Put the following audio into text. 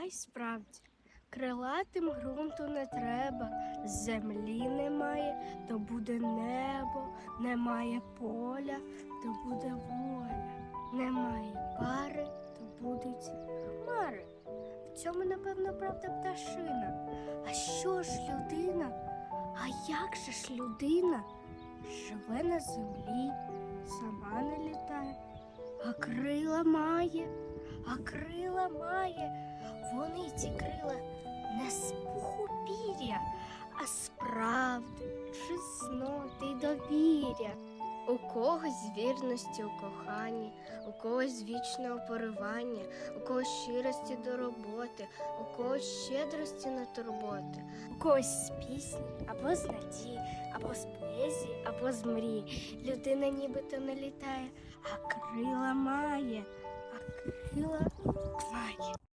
А й справді, крилатим ґрунту не треба, землі немає, то буде небо, немає поля, то буде воля, немає пари, то будуть хмари. В цьому, напевно, правда пташина. А що ж людина? А як же ж людина живе на землі, сама не літає, а крила має, а крила має. Ці крила не з пуху пір'я, а з правди, чесноти й довір'я. У когось з вірності у коханні, у когось з вічного поривання, у когось щирості до роботи, у когось щедрості на турботи, у когось з пісні або з надії, або з поезії, або з мрії. Людина нібито не літає, а крила має.